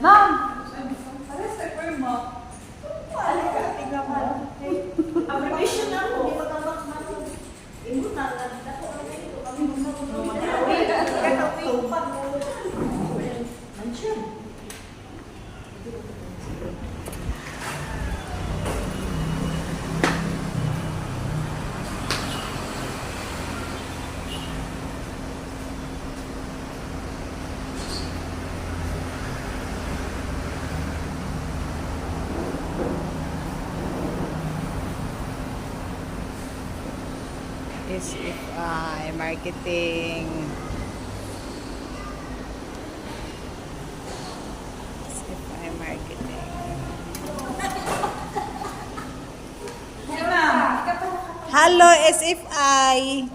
Ma'am! SFI Marketing. SFI Marketing. Hello, SFI!